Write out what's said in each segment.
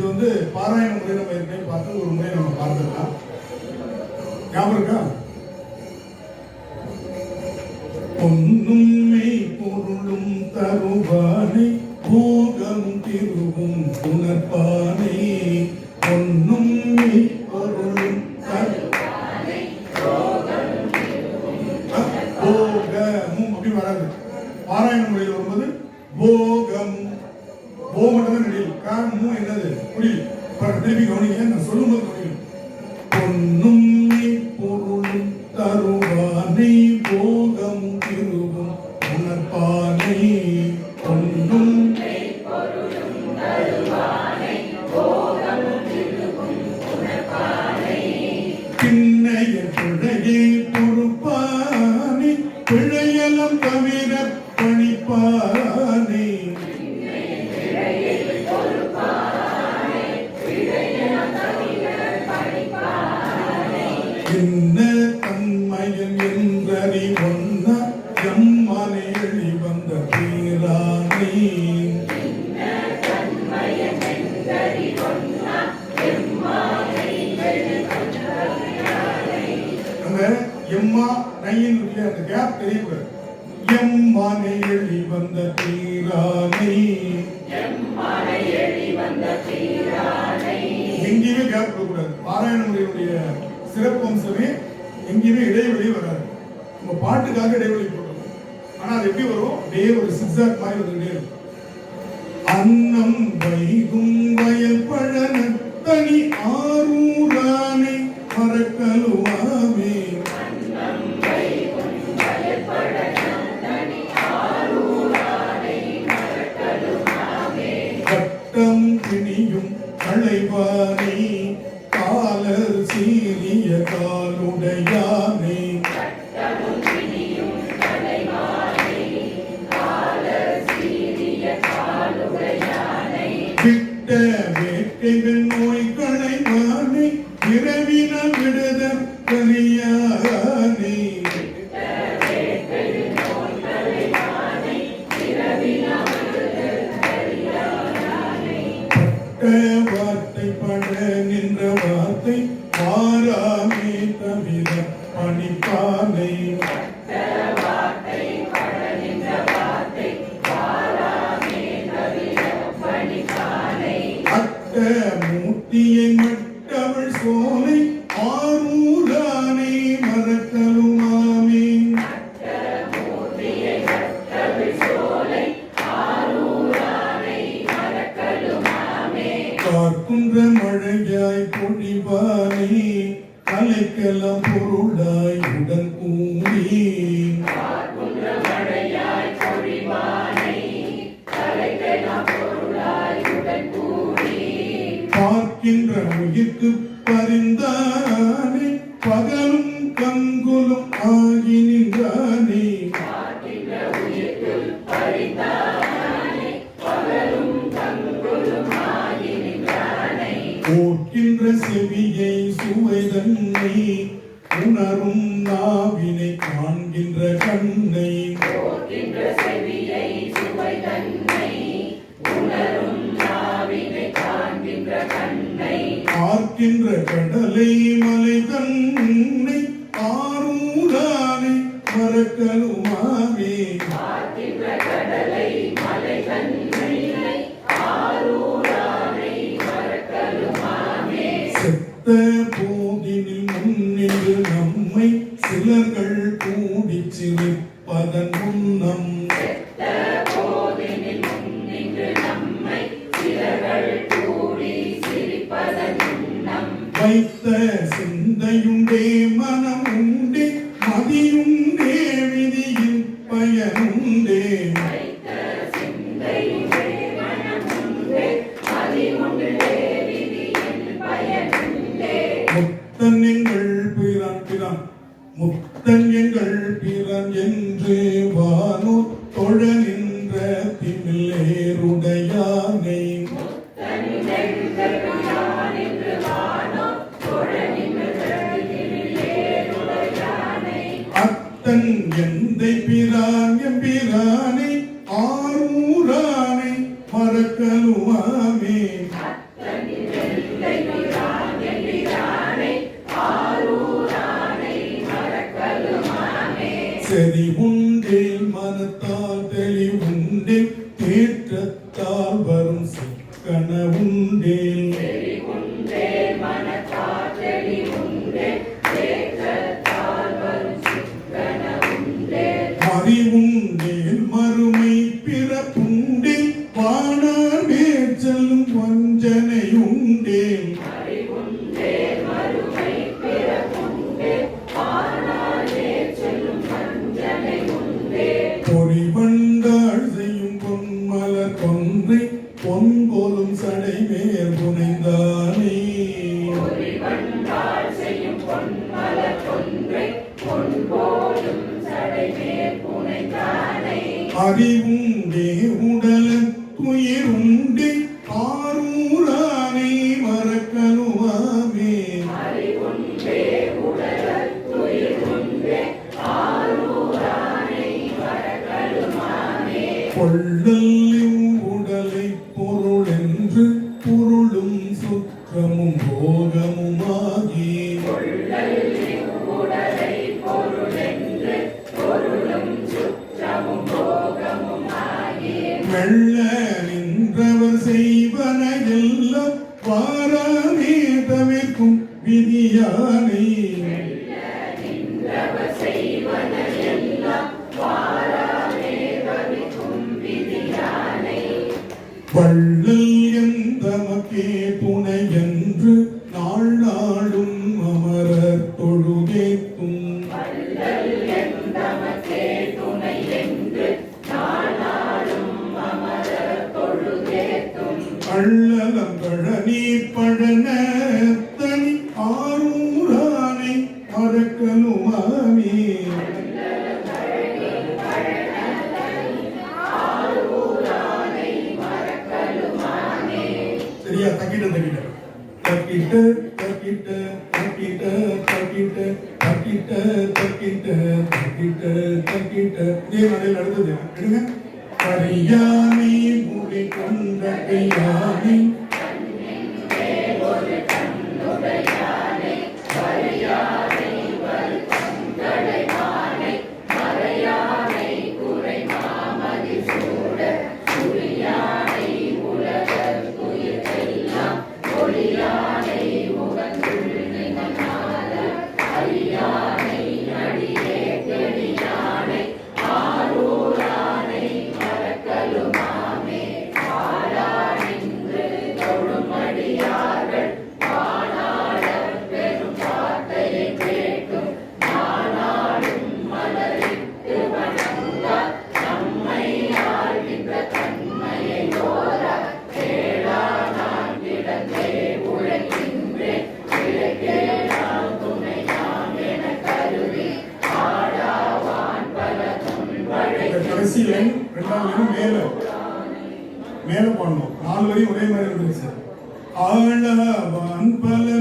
இது வந்து பாராயண முறை நம்ம ஏற்கனவே பார்த்து ஒரு முறை நம்ம பார்த்துருக்கலாம் ஞாபகம் இருக்கா? நம்ம பாட்டுக்காக இடைவெளி போட்டுருவோம் ஆனா அது எப்படி வரும்? அப்படியே ஒரு சிக்ஸாக் மாதிரி வந்துகிட்டே இருக்கும். அன்னம் வைகும் வயல் பழனத்தனி ஆரூரானை மறக்கலுவாமே வார்த்தைப்பட நின்ற வார்த்தை மாறா உயிர்க்கு பரிந்தானே பகலும் கங்குலும் ஆகி நின்றார். പൂവിച്ച് നിപ്പതൻ Kunnam cano, mano. faria one யானை முடி கொண்ட யானை. எண் ரெண்டாவது மேல. மேல பண்ணணும் நாலு வரையும் ஒரே மாதிரி இருந்துச்சு. ஆண்டவன் பல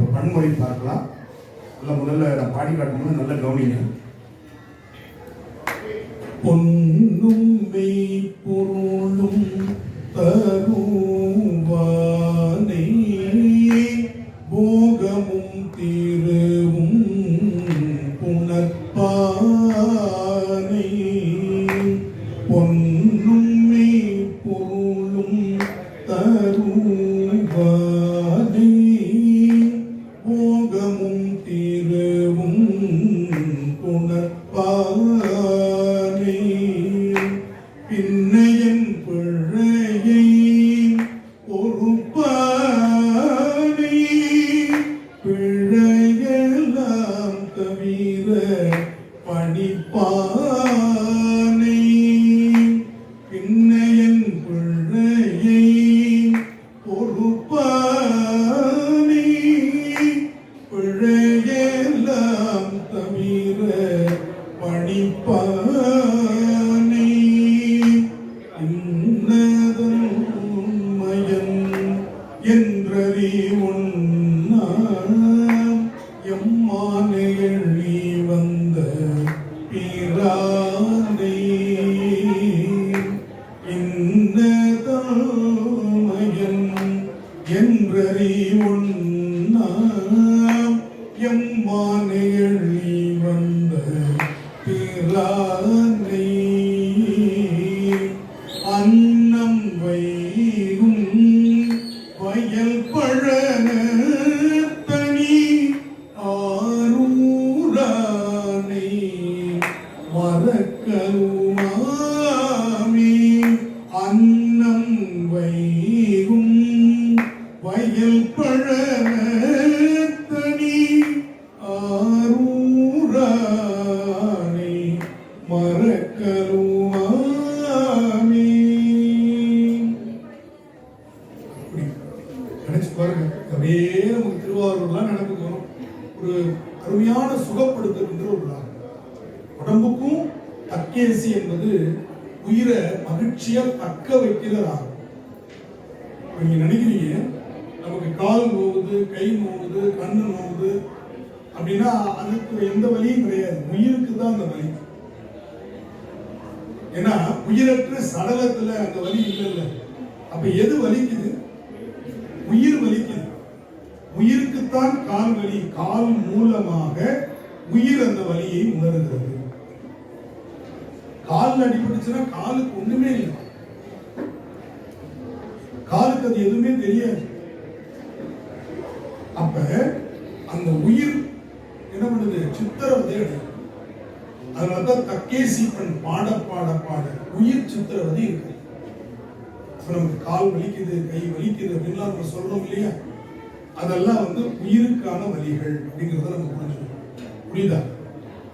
இப்போ பன்மொழி பார்க்கலாம். நல்ல முதல்ல நான் பாடி காட்டும்போது நல்ல கவனிங்க. பொன்னும் மெய்ப்பொருளும் தரும் 黄 நோவுது கண்ணு நோவுது அப்படின்னா அதுக்கு எந்த வலியும் கிடையாது. உயிருக்கு தான் அந்த வலி ஏன்னா உயிரற்ற சடலத்துல அந்த வலி இல்லைல்ல. அப்ப எது வலிக்குது? உயிர் வலிக்குது. உயிருக்குத்தான் கால் வலி. கால் மூலமாக உயிர் அந்த வலியை உணர்கிறது. காலில் அடிபட்டுச்சுன்னா காலுக்கு ஒண்ணுமே இல்லை. காலுக்கு அது எதுவுமே தெரியாது. அப்ப அந்த உயிர் என்ன பண்ணுது? சித்திரவதை அடையும் அதனாலதான் தக்கேசி பெண் பாட பாட பாட உயிர் சித்திரவதை இருக்கு இப்போ நமக்கு கால் வலிக்குது கை வலிக்குது அப்படின்லாம் நம்ம சொல்றோம் இல்லையா? அதெல்லாம் வந்து உயிருக்கான வலிகள் அப்படிங்கிறத நம்ம புரிஞ்சுக்கணும். புரியுதா?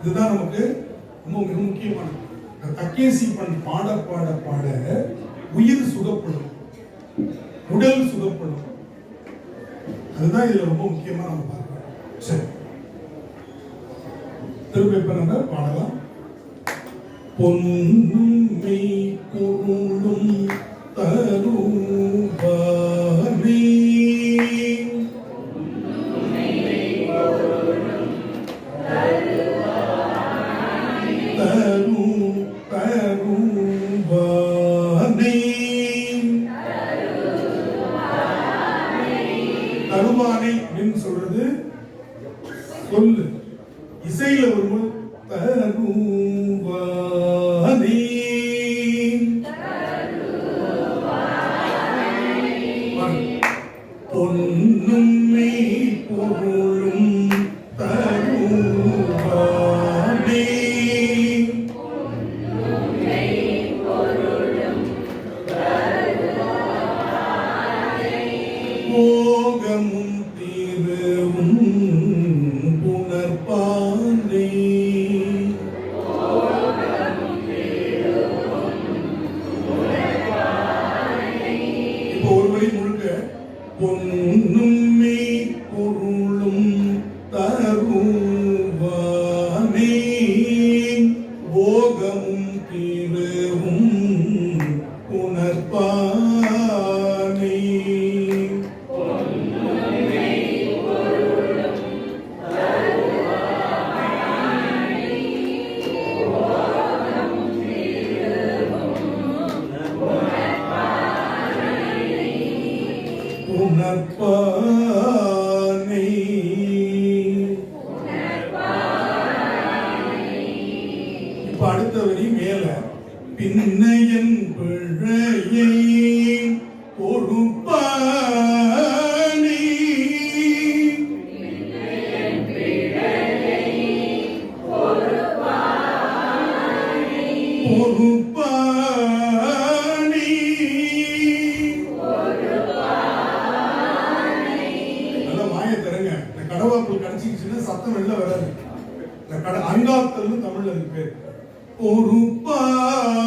இதுதான் நமக்கு ரொம்ப மிக முக்கியமானது இந்த தக்கேசி பாட பாட பாட உயிர் சுகப்படும். உடல் சுகப்படும். அதுதான் இதுல ரொம்ப முக்கியமா நம்ம பார்க்கணும். சரி. திரும்ப இப்ப நம்ம பாடலாம். பொன்னும் மெய் பொருளும் தருவானே அங்காத்தல்னு தமிழ்ல பேர்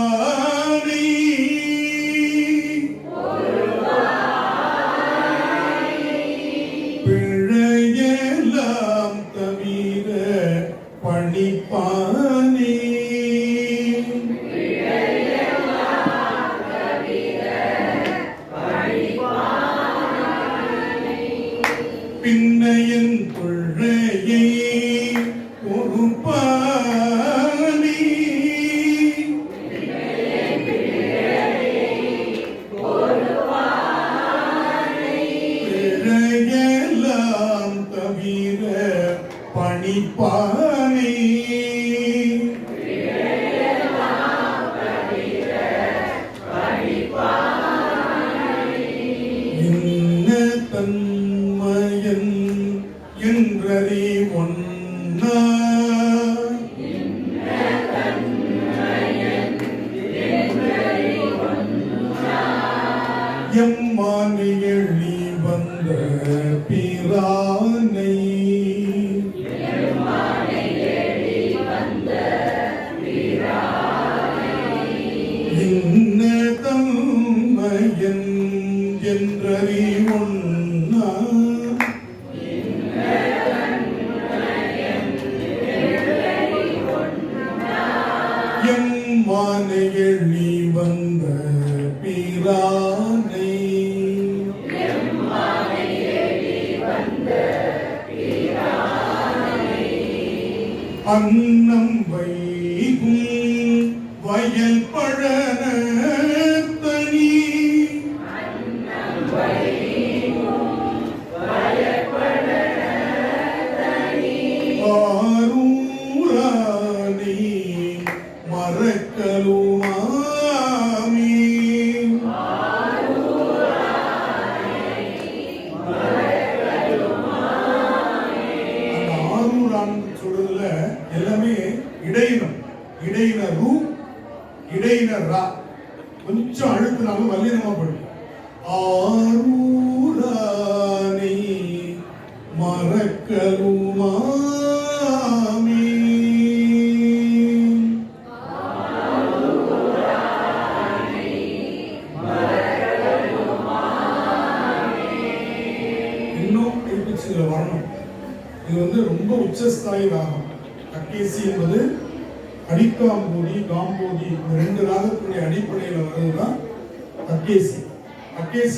அன்னம் வைகும் வயல் பழன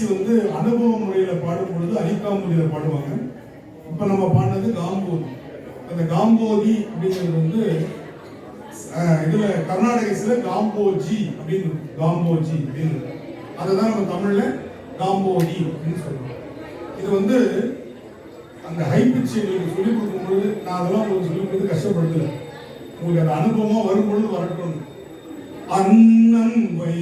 கடைசி வந்து அனுபவ முறையில் பாடும் பொழுது அடிக்காம்போதியில பாடுவாங்க. இப்போ நம்ம பாடினது காம்போதி அந்த காம்போதி அப்படிங்கிறது வந்து இதில் இதுல கர்நாடக இசையில காம்போஜி அப்படின்னு காம்போஜி அப்படின்னு. அதை தான் நம்ம தமிழில் காம்போதி அப்படின்னு சொல்லுவோம் இது வந்து அந்த ஹை எங்களுக்கு சொல்லிக் கொடுக்கும்பொழுது நான் அதெல்லாம் உங்களுக்கு சொல்லிக் கொடுத்து கஷ்டப்படுத்தல. உங்களுக்கு அந்த அனுபவமாக வரும்பொழுது வரட்டும் அன்னம் வை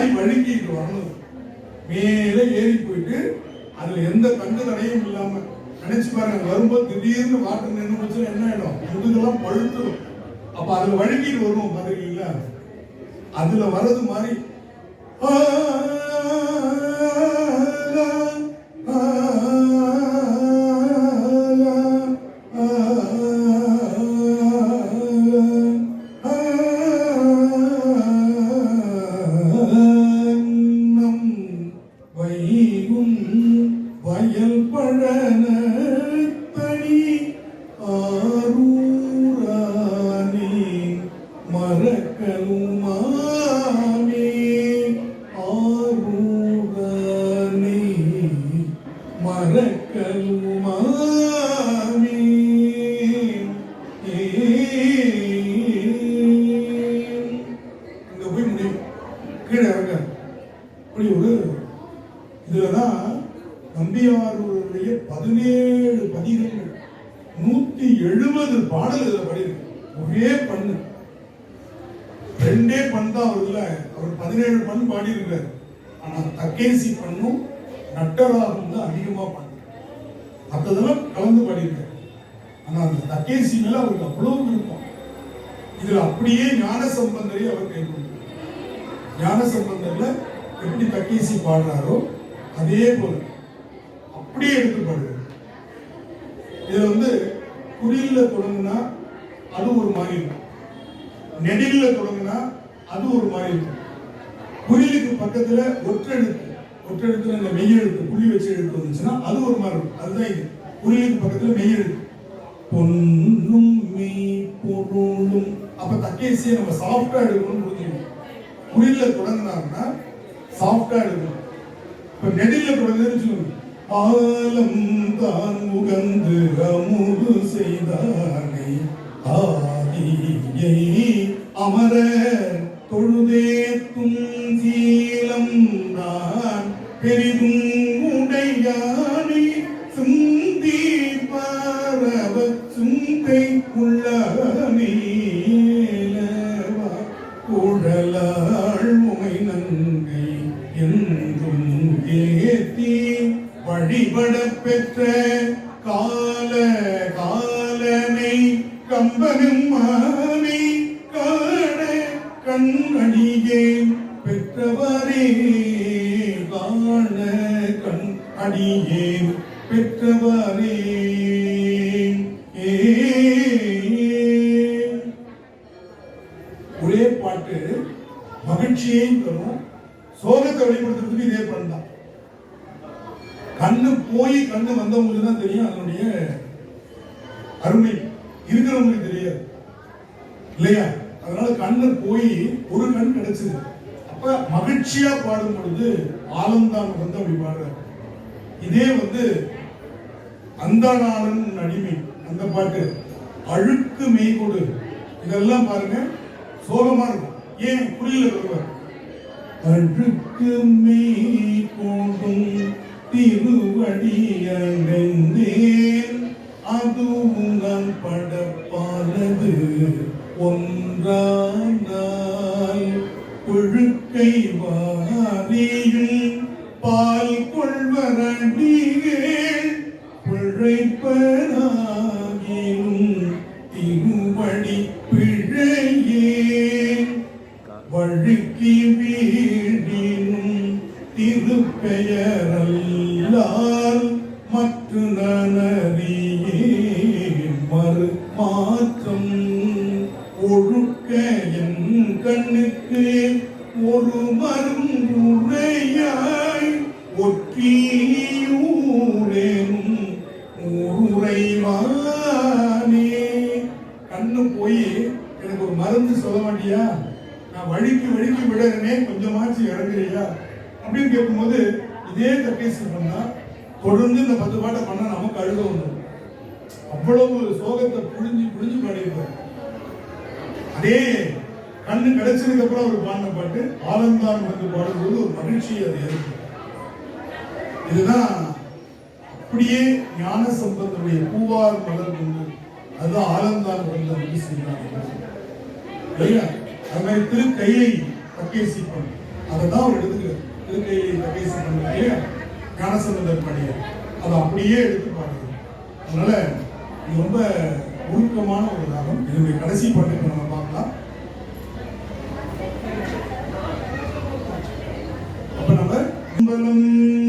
அந்த மாதிரி வழுக்கிட்டு வரணும். மேலே ஏறி போயிட்டு அதுல எந்த தங்கு தடையும் இல்லாம நினைச்சு பாருங்க வரும்போது திடீர்னு வாட்டர் நின்று போச்சு என்ன ஆயிடும்? முதுகெல்லாம் பழுத்துரும். அப்ப அதுல வழுக்கிட்டு வருவோம் பார்த்துருக்கீங்களா அதுல வர்றது மாதிரி இதுல அப்படியே ஞான சம்பந்தரை அவர் கைக்கொண்டார். ஞான சம்பந்தர்ல எப்படி தக்கேசி பாடுறாரோ அதே போல அப்படியே எடுத்து பாடுறாரு. இதுல வந்து குறியில தொடங்குனா அது ஒரு மாதிரி இருக்கும். நெடில தொடங்குனா அது ஒரு மாதிரி இருக்கும். குறிலுக்கு பக்கத்துல ஒற்றெழுத்து ஒற்றெழுத்துல இந்த மெய்யெழுத்து புள்ளி வச்சு எழுத்து வந்துச்சுன்னா அது ஒரு மாதிரி இருக்கும். அதுதான் இது. குறிலுக்கு பக்கத்துல மெய்யெழுத்து. பொன்னும் மெய் பொருளும் அப்ப தக்கேசியை நம்ம சாஃப்டா எடுக்கணும்னு புரிஞ்சுக்கணும். குறியில தொடங்கினாங்கன்னா சாஃப்டா எடுக்கணும். இப்ப நெடில தொடங்குதுன்னு சொல்லுங்க ஆலம் தான் உகந்து அமுது செய்தானை ஆதியை அமர தொழுதேத்தும் சீலம் நான் பெரிதும் வந்தவங்களுக்கு தான் தெரியும் அதனுடைய அருமை. இருக்கிறவங்களுக்கு தெரியாது. இல்லையா? அதனால கண்ணு போய் ஒரு கண் கிடைச்சது. அப்ப மகிழ்ச்சியா பாடும் பொழுது ஆலந்தான் வந்து அப்படி பாடுறாரு. இதே வந்து அந்தானாளன் அடிமை அந்த பாட்டு அழுக்கு மெய்கொடு. இதெல்லாம் பாருங்க சோகமா இருக்கும். ஏன்? புரியல வருவார் அழுக்கு மெய் கொடும் திருவடி அதுவும் நான் படப்பானது ஒன்றானால் புழுக்கை வாரியும் பால் கொள்வரடிகள் பிழைப்பனாகிலும் திருவடி பிழையேன். வழுக்கி வீழ் திருப்பெயரல்லால் ஆலந்தான் பாடும்போது ஒரு மகிழ்ச்சியை அது ஏற்படும் இதுதான் அப்படியே ஞான சம்பந்தனுடைய பூவார் மலர் கொண்டு அதுதான் ஆலந்தான் வந்து அப்படி செய்யறாங்க இல்லையா? அது மாதிரி திருக்கையை தக்கேசி பண்ணு அதை தான் அவர் எடுத்துக்கிறார். திருக்கையை தக்கேசி பண்ணு இல்லையா ஞானசம்பந்தர் பாடிய அதை அப்படியே எடுத்து பாடுறாரு அதனால இது ரொம்ப உருக்கமான ஒரு ராகம் இதனுடைய கடைசி பாட்டு நம்ம मङ्गलम्